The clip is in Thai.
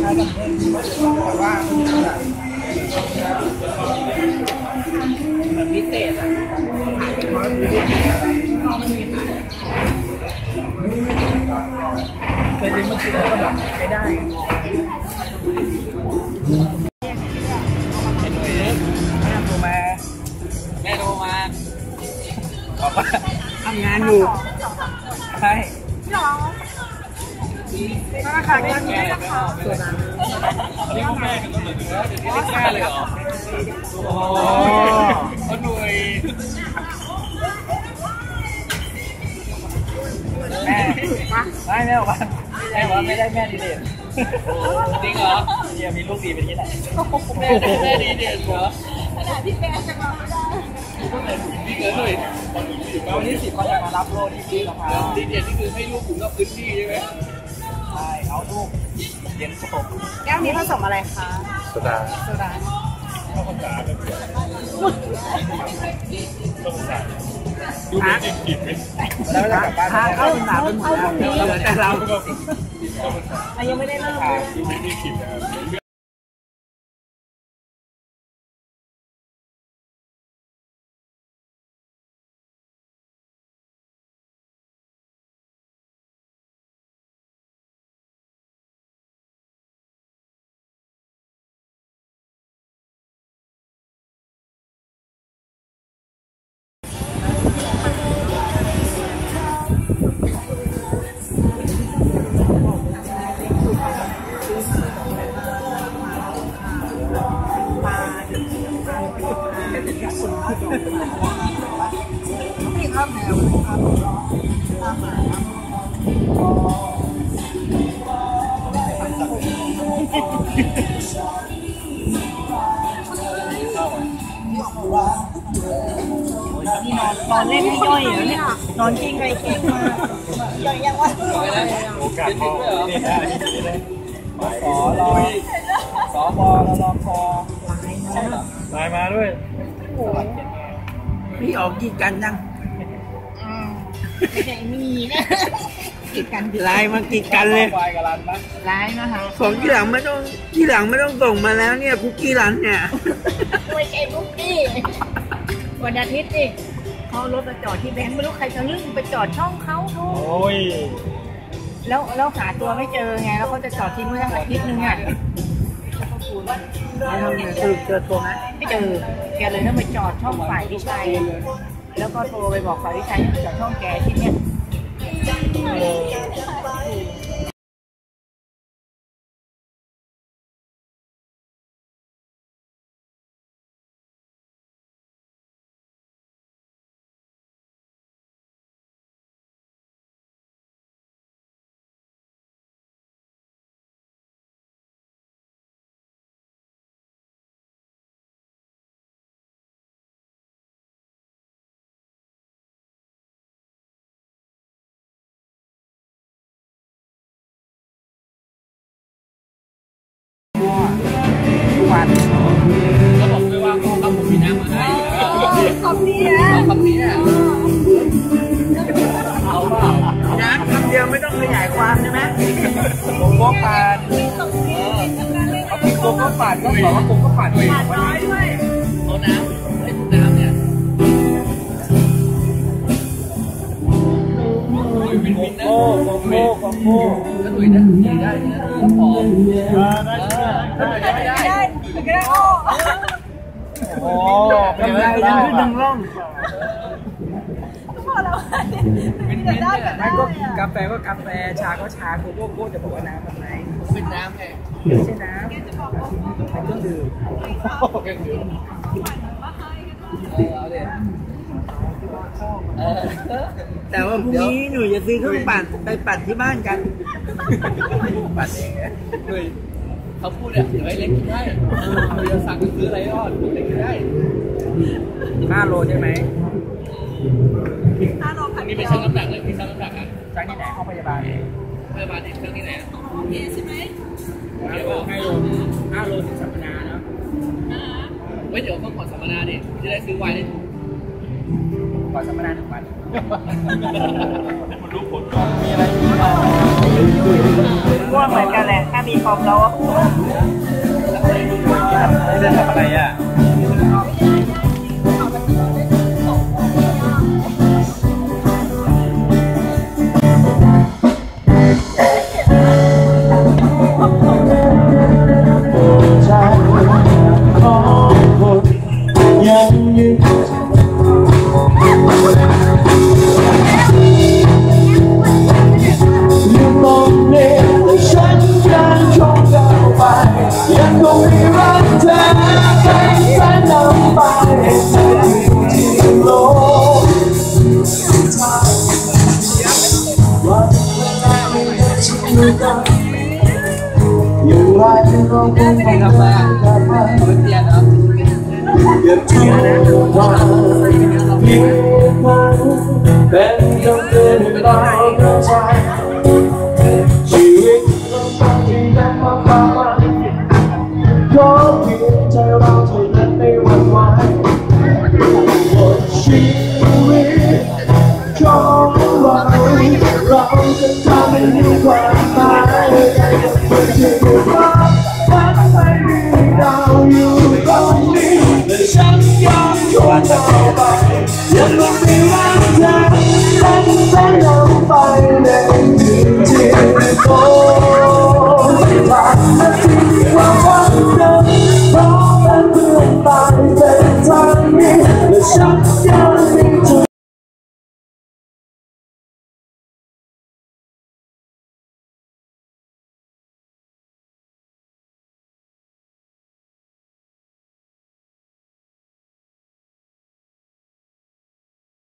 แต่ว่ามันพิเศษอะขายเป็นร้อยปีก็ไม่มีขายเคยซื้อมากินแล้วก็แบบใช้ได้ไอ้หนุ่ยเนี่ยแม่โทรมาแม่โทรมาบอกว่าทำงานอยู่ใช่ธนาคารนี้ไม่ราคาส่วนนั้นอันนี้ลูกแม่กันแล้วเหรอเดี๋ยวนี้เรียกแม่เลยเหรอ โอ้พ่อหนุ่ยแม่ไม่แม่บอกว่าแม่บอกว่าไม่ได้แม่ดีเด่นจริงเหรอเนี่ยมีลูกดีเป็นที่ไหนแม่แม่ดีเด่นเหรอขนาดที่แม่จะมาไม่ได้ดีเกินหน่อยวันที่สิบเขาจะมารับโลที่พี่ราคาดีเด่นนี่คือให้ลูกผมกับพื้นที่ใช่ไหมใช่ เอาลูกเย็นสมแก้วนี้ผสมอะไรคะสดาโซดาดูไม่ได้กินไหมแล้วจะกลับบ้านเอาเอาเอาตรงนี้เหลือแต่เราอะยังไม่ได้เริ่มเลย ดูไม่ได้กินนะครับมีข้าวแมวครับนี่นอนนอนเล่นให้ย่อยเหรอเนี่ยนอนกิ้งไกลเก่งมากยังยังว่าโอกาสพ่อนี่ได้นี่ได้สอรอสอบอรอรอคอไลน์มาด้วยพี่อ อกกีดกันยังไม่ใช่มีนะกิดกันคือไลน์มากีดกันเลยควายกับรันปะร้ายนะคะของที่หลังไม่ต้องที่หลังไม่ต้องส่งมาแล้วเนี่ยคุกกี้รันเนี่ย ไม่ใช่บุกกี้วันอาทิตย์ดิเขาเอารถมาจอดที่แบงค์ไม่รู้ใครจะลื่นไปจอดช่องเขาโอ้โอ้ย แล้วแล้วหาตัวไม่เจอไง แล้วเขาจะจอดทิ้งไว้ตั้งอาทิตย์นึงอะ ไม่ทำไงสรุปเจอตัวไหมไม่เจอแกเลยต้องไปจอดช่องฝ่ายวิชัยแล้วก็โทรไปบอกฝ่ายวิชัยให้ไปจอดช่องแกที่เนี่ย ก็ปานเขาผิดผมก็ปานก็บอกว่าผมก็ปานไปวันนี้เอาน้ำให้น้ำเนี่ยโอ้ยวินวินนะโอ้โกโก้โก้ถ้าหนุ่ยได้หนุ่ยได้นะพอได้ได้ได้ได้ก็ได้โอ้โอ้กำไรทั้งขึ้นทั้งร่อง พอแล้ววินวินเนี่ยไม่ก็กาแฟก็กาแฟชาก็ชาโกโก้โก้จะบอกว่าน้ำแบบไหนเป็นน้ำไงไม่ใช่น้ำเป็นเครื่องดื่มแค่คือเออเอาเด็เออแต่ว่าพรุ่งนี้หนูจะซื้อเครื่องปั่นไปปั่นที่บ้านกัน ปั่นเองหนุ่ยเขาพูดอะเดี๋ยวไอ้เล็กกินได้เราจะสั่งซื้ออะไรก็เล็กกินได้ห้าโลใช่ไหม นี่เป็นชั่งน้ำหนักเลยพี่ชั่งน้ำหนักอะจากที่ไหนห้องพยาบาลพยาบาลที่เครื่องที่ไหนอะห้าโลห้าโลห้าโลถึงสัปดาห์เนาะเว้ยเดี๋ยวต้องขอสัมมนาดิจะได้ซื้อไวน์ได้ถูกก่อนสัปดาห์หนึ่งวันมันรู้ผลมีอะไรที่เราง่วงเหมือนกันแหละถ้ามีคอมเราก็ไม่ได้ทำอะไรอะ เร